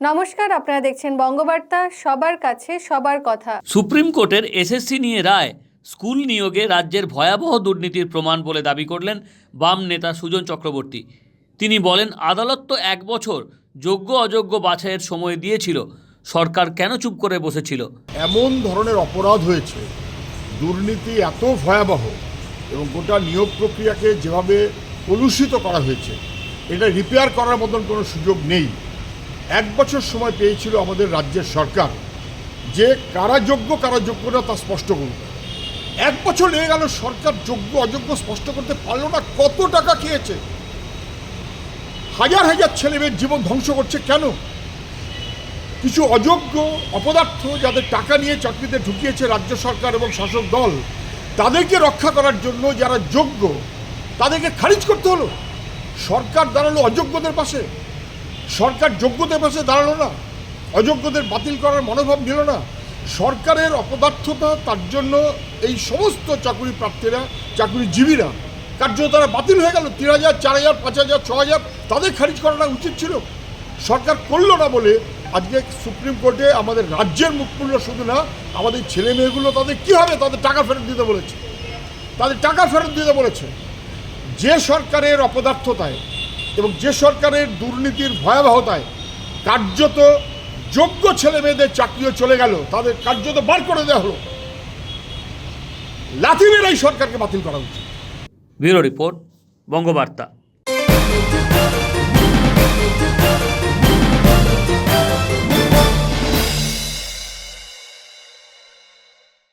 নমস্কার আপনারা দেখছেন বঙ্গবার্তা সবার কাছে সবার কথা। সুপ্রিম কোর্টের এসএসসি নিয়ে রায় স্কুল নিয়োগে রাজ্যের ভয়াবহ দুর্নীতির প্রমাণ বলে দাবি করলেন বাম নেতা সুজন চক্রবর্তী। তিনি বলেন আদালত তো এক বছর যোগ্য অযোগ্য বাছাইয়ের সময় দিয়েছিল সরকার কেন চুপ করে বসেছিল? এমন ধরনের অপরাধ হয়েছে দুর্নীতি এত ভয়াবহ এবং গোটা নিয়োগ প্রক্রিয়াকে যেভাবে কলুষিত করা হয়েছে এটা রিপেয়ার করার মতন কোনো সুযোগ নেই। এক বছর সময় পেয়েছিল আমাদের রাজ্যের সরকার। যে কারা যোগ্য কারা যোগ্য না তা স্পষ্ট করবে এক বছর লেগে গেল, সরকার যোগ্য, অযোগ্য স্পষ্ট করতে পারল না, কত টাকা খেয়েছে? হাজার হাজার ছেলে মেয়ের জীবন ধ্বংস করছে কেন? কিছু অযোগ্য অপদার্থ যাদের টাকা নিয়ে চাকরিতে ঢুকিয়েছে রাজ্য সরকার এবং শাসক দল, তাদেরকে রক্ষা করার জন্য যারা যোগ্য, তাদেরকে খারিজ করতে হলো। সরকার দাঁড়াল অযোগ্যদের পাশে। সরকার যোগ্যদের পাশে দাঁড়াল না, অযোগ্যদের বাতিল করার মনোভাব নিল না। সরকারের অপদার্থতা, তার জন্য এই সমস্ত চাকরি প্রার্থীরা, চাকরিজীবীরা কার্য তারা বাতিল হয়ে গেল। তিন হাজার, চার হাজার, পাঁচ হাজার, ছ হাজার, তাদের খারিজ করাটা উচিত ছিল। সরকার করল না বলে আজকে সুপ্রিম কোর্টে আমাদের রাজ্যের মুখমূল্য শুধু না, আমাদের ছেলে মেয়েগুলো তাদের কী হবে? তাদের টাকা ফেরত দিতে বলেছে। তাদের টাকা ফেরত দিতে বলেছে। যে সরকারের অপদার্থতায় এবং যে সরকারের দুর্নীতির ভয়াবহতায় কার্যত যোগ্য ছেলে মেয়েদের চাকরিও চলে গেল, তাদের কার্যত বার করে দেওয়া হলো। লাথি এই সরকারকে বাতিল করা উচিত। Bureau report, Bangabarta.